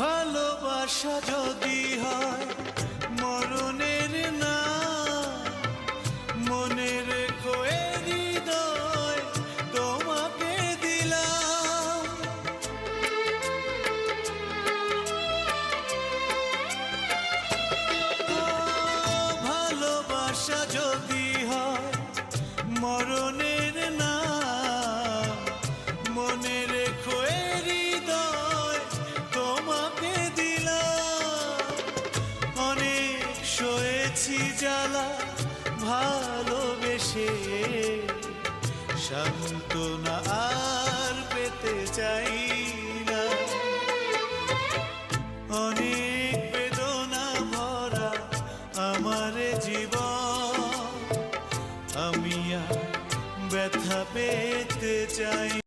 ভালোবাসা যদি হয় মরণের না। মনে রেখো হৃদয় তোমাকে দিলাম। ভালোবাসা যদি পেয়েছি জ্বালা ভালোবেসে। সান্ত্বনা আর পেতে চাই না। অনেক বেদনা ভরা আমার জীবন। আমি আর ব্যথা পেতে চাই